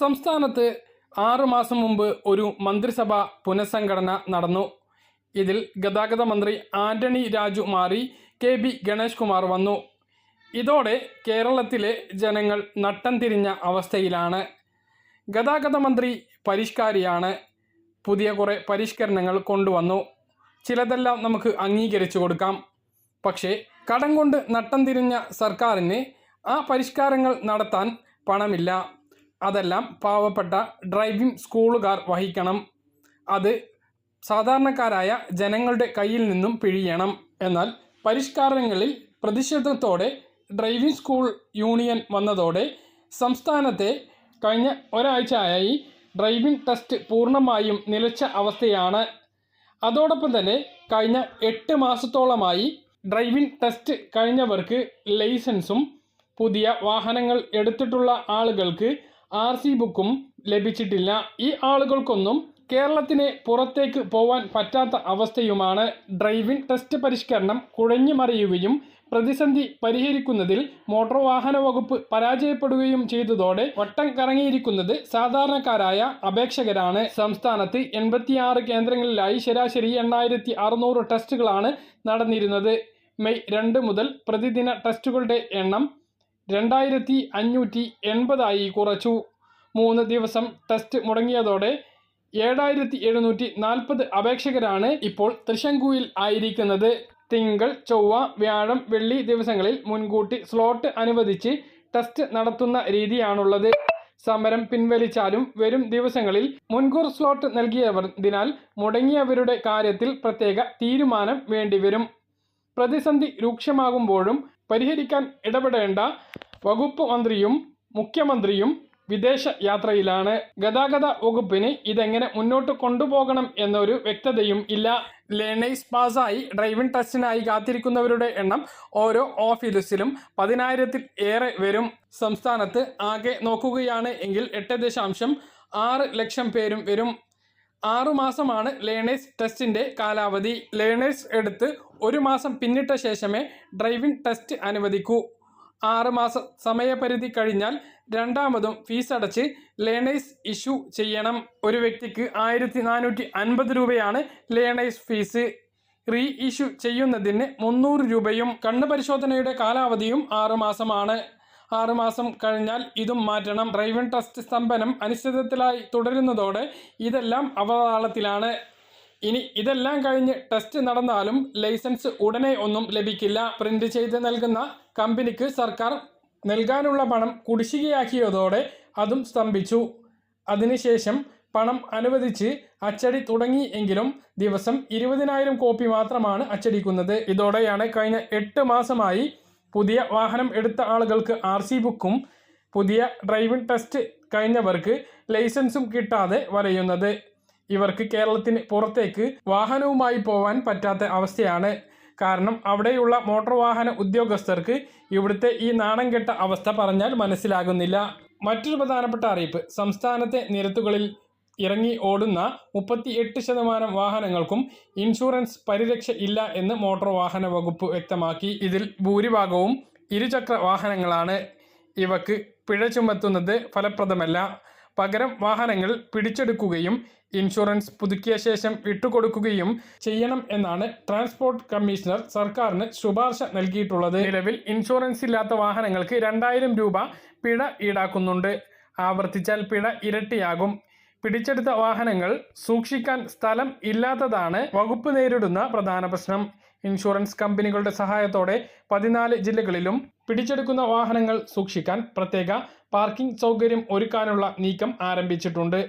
സംസ്ഥാനത്ത് ആറു മാസം മുമ്പ് ഒരു മന്ത്രിസഭ പുനഃസംഘടന നടന്നു. ഇതിൽ ഗതാഗത മന്ത്രി ആന്റണി രാജു മാറി കെ ബി ഗണേഷ് കുമാർ വന്നു. ഇതോടെ കേരളത്തിലെ ജനങ്ങൾ നട്ടം തിരിഞ്ഞ അവസ്ഥയിലാണ്. ഗതാഗത മന്ത്രി പരിഷ്കാരിയാണ്. പുതിയ കുറേ പരിഷ്കരണങ്ങൾ കൊണ്ടുവന്നു. ചിലതെല്ലാം നമുക്ക് അംഗീകരിച്ചു കൊടുക്കാം. പക്ഷേ കടം കൊണ്ട് നട്ടം തിരിഞ്ഞ സർക്കാരിന് ആ പരിഷ്കാരങ്ങൾ നടത്താൻ പണമില്ല. അതെല്ലാം പാവപ്പെട്ട ഡ്രൈവിംഗ് സ്കൂളുകാർ വഹിക്കണം. അത് സാധാരണക്കാരായ ജനങ്ങളുടെ കയ്യിൽ നിന്നും പിഴിയണം. എന്നാൽ പരിഷ്കാരങ്ങളിൽ പ്രതിഷേധത്തോടെ ഡ്രൈവിംഗ് സ്കൂൾ യൂണിയൻ വന്നതോടെ സംസ്ഥാനത്തെ കഴിഞ്ഞ ഒരാഴ്ചയായി ഡ്രൈവിംഗ് ടെസ്റ്റ് പൂർണമായും നിലച്ച അവസ്ഥയാണ്. അതോടൊപ്പം തന്നെ കഴിഞ്ഞ എട്ട് മാസത്തോളമായി ഡ്രൈവിംഗ് ടെസ്റ്റ് കഴിഞ്ഞവർക്ക് ലൈസൻസും പുതിയ വാഹനങ്ങൾ എടുത്തിട്ടുള്ള ആളുകൾക്ക് ആർ സി ബുക്കും ലഭിച്ചിട്ടില്ല. ഈ ആളുകൾക്കൊന്നും കേരളത്തിന് പുറത്തേക്ക് പോവാൻ പറ്റാത്ത അവസ്ഥയുമാണ് ഡ്രൈവിംഗ് ടെസ്റ്റ് പരിഷ്കരണം കുഴഞ്ഞു മറിയുകയും പ്രതിസന്ധി പരിഹരിക്കുന്നതിൽ മോട്ടോർ വാഹന വകുപ്പ് പരാജയപ്പെടുകയും ചെയ്തതോടെ വട്ടം കറങ്ങിയിരിക്കുന്നത് സാധാരണക്കാരായ അപേക്ഷകരാണ്. സംസ്ഥാനത്ത് എൺപത്തിയാറ് കേന്ദ്രങ്ങളിലായി ശരാശരി എണ്ണായിരത്തി ടെസ്റ്റുകളാണ് നടന്നിരുന്നത്. മെയ് രണ്ട് മുതൽ പ്രതിദിന ടെസ്റ്റുകളുടെ എണ്ണം രണ്ടായിരത്തി അഞ്ഞൂറ്റി എൺപതായി കുറച്ചു. മൂന്ന് ദിവസം ടെസ്റ്റ് മുടങ്ങിയതോടെ ഏഴായിരത്തി എഴുന്നൂറ്റി നാൽപ്പത് അപേക്ഷകരാണ് ഇപ്പോൾ തൃശങ്കുവിൽ ആയിരിക്കുന്നത്. തിങ്കൾ ചൊവ്വ വ്യാഴം വെള്ളി ദിവസങ്ങളിൽ മുൻകൂട്ടി സ്ലോട്ട് അനുവദിച്ച് ടെസ്റ്റ് നടത്തുന്ന രീതിയാണുള്ളത്. സമരം പിൻവലിച്ചാലും വരും ദിവസങ്ങളിൽ മുൻകൂർ സ്ലോട്ട് നൽകിയതിനാൽ മുടങ്ങിയവരുടെ കാര്യത്തിൽ പ്രത്യേക തീരുമാനം വേണ്ടിവരും. പ്രതിസന്ധി രൂക്ഷമാകുമ്പോഴും പരിഹരിക്കാൻ ഇടപെടേണ്ട വകുപ്പ് മന്ത്രിയും മുഖ്യമന്ത്രിയും വിദേശ യാത്രയിലാണ്. ഗതാഗത വകുപ്പിന് ഇതെങ്ങനെ മുന്നോട്ട് കൊണ്ടുപോകണം എന്നൊരു വ്യക്തതയും ഇല്ല. ലേണേഴ്സ് പാസ്സായി ഡ്രൈവിംഗ് ടെസ്റ്റിനായി കാത്തിരിക്കുന്നവരുടെ എണ്ണം ഓരോ ഓഫീസിലും പതിനായിരത്തിൽ ഏറെ വരും. സംസ്ഥാനത്ത് ആകെ നോക്കുകയാണ് എങ്കിൽ എട്ട് ദശാംശം ആറ് ലക്ഷം പേരും വരും. ആറു മാസമാണ് ലേണേഴ്സ് ടെസ്റ്റിന്റെ കാലാവധി. ലേണേഴ്സ് എടുത്ത് ഒരു മാസം പിന്നിട്ട ശേഷമേ ഡ്രൈവിംഗ് ടെസ്റ്റ് അനുവദിക്കൂ. ആറുമാസ സമയപരിധി കഴിഞ്ഞാൽ രണ്ടാമതും ഫീസ് അടച്ച് ലേണേഴ്സ് ഇഷ്യൂ ചെയ്യണം. ഒരു വ്യക്തിക്ക് ആയിരത്തി നാനൂറ്റി അൻപത് രൂപയാണ് ലേണേഴ്സ് ഫീസ് റീ ഇഷ്യൂ ചെയ്യുന്നതിന് മുന്നൂറ് രൂപയും കണ്ണ് പരിശോധനയുടെ കാലാവധിയും ആറ് മാസമാണ്. ആറുമാസം കഴിഞ്ഞാൽ ഇതും മാറ്റണം. ഡ്രൈവിംഗ് ടെസ്റ്റ് സ്തംഭനം അനിശ്ചിതത്തിലായി തുടരുന്നതോടെ ഇതെല്ലാം അവതാളത്തിലാണ്. ഇനി ഇതെല്ലാം കഴിഞ്ഞ് ടെസ്റ്റ് നടന്നാലും ലൈസൻസ് ഉടനെ ഒന്നും ലഭിക്കില്ല. പ്രിന്റ് ചെയ്ത് നൽകുന്ന കമ്പനിക്ക് സർക്കാർ നൽകാനുള്ള പണം കുടിശ്ശികയാക്കിയതോടെ അതും സ്തംഭിച്ചു. അതിനുശേഷം പണം അനുവദിച്ച് അച്ചടി തുടങ്ങി എങ്കിലും ദിവസം ഇരുപതിനായിരം കോപ്പി മാത്രമാണ് അച്ചടിക്കുന്നത്. ഇതോടെയാണ് കഴിഞ്ഞ എട്ട് മാസമായി പുതിയ വാഹനം എടുത്ത ആളുകൾക്ക് ആർ സി ബുക്കും പുതിയ ഡ്രൈവിംഗ് ടെസ്റ്റ് കഴിഞ്ഞവർക്ക് ലൈസൻസും കിട്ടാതെ വലയുന്നത് ഇവർക്ക് കേരളത്തിന് പുറത്തേക്ക് വാഹനവുമായി പോവാൻ പറ്റാത്ത അവസ്ഥയാണ്. കാരണം അവിടെയുള്ള മോട്ടോർ വാഹന ഉദ്യോഗസ്ഥർക്ക് ഇവിടുത്തെ ഈ നാണം കെട്ട അവസ്ഥ പറഞ്ഞാൽ മനസ്സിലാകുന്നില്ല. മറ്റൊരു പ്രധാനപ്പെട്ട അറിയിപ്പ് സംസ്ഥാനത്തെ നിരത്തുകളിൽ ഇറങ്ങി ഓടുന്ന മുപ്പത്തി എട്ട് ശതമാനം വാഹനങ്ങൾക്കും ഇൻഷുറൻസ് പരിരക്ഷ ഇല്ല എന്ന് മോട്ടോർ വാഹന വകുപ്പ് വ്യക്തമാക്കി. ഇതിൽ ഭൂരിഭാഗവും ഇരുചക്ര വാഹനങ്ങളാണ്. ഇവക്ക് പിഴ ചുമത്തുന്നത് ഫലപ്രദമല്ല. പകരം വാഹനങ്ങൾ പിടിച്ചെടുക്കുകയും ഇൻഷുറൻസ് പുതുക്കിയ ശേഷം വിട്ടുകൊടുക്കുകയും ചെയ്യണം എന്നാണ് ട്രാൻസ്പോർട്ട് കമ്മീഷണർ സർക്കാരിന് ശുപാർശ നൽകിയിട്ടുള്ളത്. നിലവിൽ ഇൻഷുറൻസ് ഇല്ലാത്ത വാഹനങ്ങൾക്ക് രണ്ടായിരം രൂപ പിഴ ഈടാക്കുന്നുണ്ട്. ആവർത്തിച്ചാൽ പിഴ ഇരട്ടിയാകും. പിടിച്ചെടുത്ത വാഹനങ്ങൾ സൂക്ഷിക്കാൻ സ്ഥലം ഇല്ലാത്തതാണ് വകുപ്പ് നേരിടുന്ന പ്രധാന പ്രശ്നം. ഇൻഷുറൻസ് കമ്പനികളുടെ സഹായത്തോടെ പതിനാല് ജില്ലകളിലും പിടിച്ചെടുക്കുന്ന വാഹനങ്ങൾ സൂക്ഷിക്കാൻ പ്രത്യേക പാർക്കിംഗ് സൗകര്യം ഒരുക്കാനുള്ള നീക്കം ആരംഭിച്ചിട്ടുണ്ട്.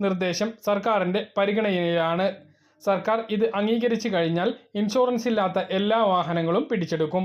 നിർദ്ദേശം സർക്കാരിന്റെ പരിഗണനയിലാണ്. സർക്കാർ ഇത് അംഗീകരിച്ചു കഴിഞ്ഞാൽ ഇൻഷുറൻസ് ഇല്ലാത്ത എല്ലാ വാഹനങ്ങളും പിടിച്ചെടുക്കും.